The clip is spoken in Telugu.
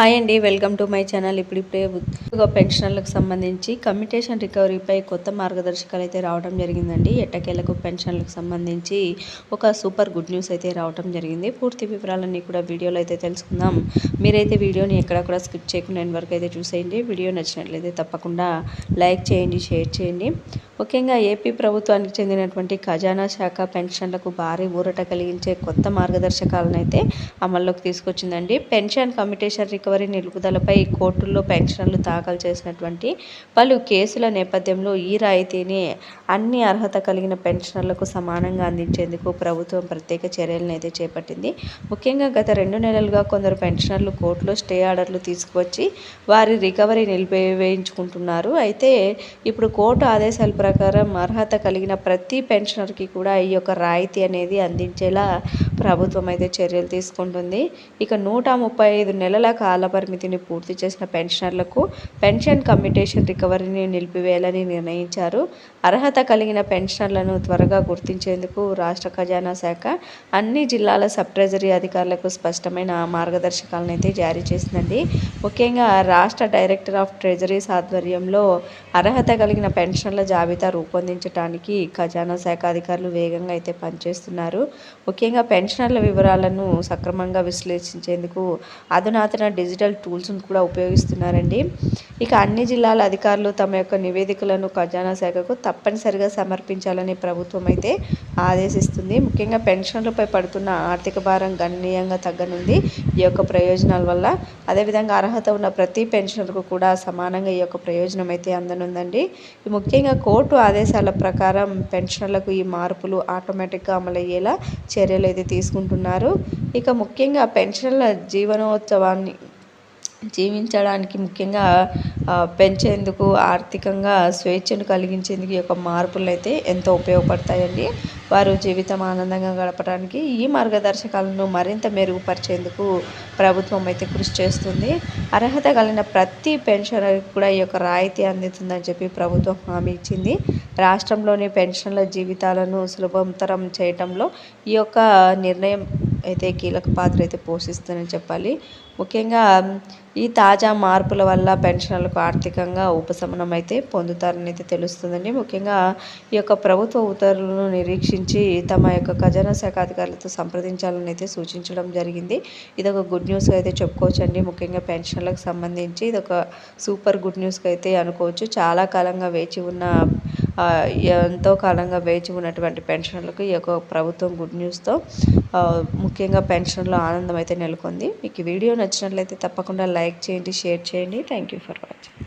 హాయ్ అండి వెల్కమ్ టు మై ఛానల్. ఇప్పుడిప్పుడే ఉద్యోగ పెన్షన్లకు సంబంధించి కమ్యూటేషన్ రికవరీపై కొత్త మార్గదర్శకాలు అయితే రావడం జరిగిందండి. ఎట్టకేలకు పెన్షన్లకు సంబంధించి ఒక సూపర్ గుడ్ న్యూస్ అయితే రావడం జరిగింది. పూర్తి వివరాలన్నీ కూడా వీడియోలో అయితే తెలుసుకుందాం. మీరైతే వీడియోని ఎక్కడ కూడా స్కిప్ చేయకుండా ఎండ్ వరకు అయితే చూసేయండి. వీడియో నచ్చినట్లయితే తప్పకుండా లైక్ చేయండి షేర్ చేయండి. ముఖ్యంగా ఏపీ ప్రభుత్వానికి చెందినటువంటి ఖజానా శాఖ పెన్షన్లకు భారీ ఊరట కలిగించే కొత్త మార్గదర్శకాలను అయితే అమల్లోకి తీసుకొచ్చిందండి. పెన్షన్ కమ్యూటేషన్ రికవరీ నిలుపుదలపై కోర్టుల్లో పెన్షన్లు దాఖలు చేసినటువంటి పలు కేసుల నేపథ్యంలో ఈ రాయితీని అన్ని అర్హత కలిగిన పెన్షనర్లకు సమానంగా అందించేందుకు ప్రభుత్వం ప్రత్యేక చర్యలను అయితే చేపట్టింది. ముఖ్యంగా గత రెండు నెలలుగా కొందరు పెన్షనర్లు కోర్టులో స్టే ఆర్డర్లు తీసుకువచ్చి వారి రికవరీ నిలిపివేయించుకుంటున్నారు. అయితే ఇప్పుడు కోర్టు ఆదేశాల ప్రకారం అర్హత కలిగిన ప్రతి పెన్షనర్కి కూడా ఈ యొక్క రాయితీ అనేది అందించేలా ప్రభుత్వం అయితే చర్యలు తీసుకుంటుంది. ఇక నూట ముప్పై ఐదు నెలల కాల పరిమితిని పూర్తి చేసిన పెన్షనర్లకు పెన్షన్ కమ్యూటేషన్ రికవరీని నిలిపివేయాలని నిర్ణయించారు. అర్హత కలిగిన పెన్షనర్లను త్వరగా గుర్తించేందుకు రాష్ట్ర ఖజానా శాఖ అన్ని జిల్లాల సబ్ ట్రెజరీ అధికారులకు స్పష్టమైన మార్గదర్శకాలను అయితే జారీ చేసిందండి. ముఖ్యంగా రాష్ట్ర డైరెక్టర్ ఆఫ్ ట్రెజరీస్ ఆధ్వర్యంలో అర్హత కలిగిన పెన్షన్ల జాబితా రూపొందించడానికి ఖజానా శాఖ అధికారులు వేగంగా అయితే పనిచేస్తున్నారు. ముఖ్యంగా పెన్షనర్ల వివరాలను సక్రమంగా విశ్లేషించేందుకు అధునాతన డిజిటల్ టూల్స్ను కూడా ఉపయోగిస్తున్నారండి. ఇక అన్ని జిల్లాల అధికారులు తమ యొక్క నివేదికలను ఖజానా శాఖకు తప్పనిసరిగా సమర్పించాలని ప్రభుత్వం అయితే ఆదేశిస్తుంది. ముఖ్యంగా పెన్షన్లపై పడుతున్న ఆర్థిక భారం గణనీయంగా తగ్గనుంది. ఈ యొక్క ప్రయోజనాల వల్ల అదేవిధంగా అర్హత ఉన్న ప్రతి పెన్షనర్కు కూడా సమానంగా ఈ యొక్క ప్రయోజనం అయితే అందనుందండి. ముఖ్యంగా కోర్టు ఆదేశాల ప్రకారం పెన్షనర్లకు ఈ మార్పులు ఆటోమేటిక్గా అమలయ్యేలా చర్యలు అయితే తీసుకుంటున్నారు. ఇక ముఖ్యంగా పెన్షన్ల జీవనోత్సవాన్ని జీవించడానికి ముఖ్యంగా పెంచేందుకు ఆర్థికంగా స్వేచ్ఛను కలిగించేందుకు ఈ యొక్క మార్పులు అయితే ఎంతో ఉపయోగపడతాయండి. వారు జీవితం ఆనందంగా గడపడానికి ఈ మార్గదర్శకాలను మరింత మెరుగుపరిచేందుకు ప్రభుత్వం అయితే కృషి చేస్తుంది. అర్హత కలిగిన ప్రతి పెన్షనర్కి కూడా ఈ యొక్క రాయితీ అందుతుందని చెప్పి ప్రభుత్వం హామీ ఇచ్చింది. రాష్ట్రంలోని పెన్షన్ల జీవితాలను సులభతరం చేయటంలో ఈ యొక్క నిర్ణయం అయితే కీలక పాత్ర అయితే పోషిస్తుందని చెప్పాలి. ముఖ్యంగా ఈ తాజా మార్పుల వల్ల పెన్షనర్లకు ఆర్థికంగా ఉపశమనం అయితే పొందుతారని అయితే తెలుస్తుందండి. ముఖ్యంగా ఈ యొక్క ప్రభుత్వ ఉత్తర్వులను నిరీక్షించి తమ యొక్క ఖజానా శాఖ అధికారులతో సంప్రదించాలని అయితే సూచించడం జరిగింది. ఇది ఒక గుడ్ న్యూస్గా అయితే చెప్పుకోవచ్చండి. ముఖ్యంగా పెన్షన్లకు సంబంధించి ఇదొక సూపర్ గుడ్ న్యూస్గా అయితే అనుకోవచ్చు. చాలా కాలంగా వేచి ఉన్న ఎంతో కాలంగా వేచి ఉన్నటువంటి పెన్షన్లకు ఈ యొక్క ప్రభుత్వం గుడ్ న్యూస్తో ముఖ్యంగా పెన్షన్లో ఆనందం అయితే నెలకొంది. మీకు వీడియో నచ్చినట్లయితే తప్పకుండా లైక్ చేయండి షేర్ చేయండి. Thank you for watching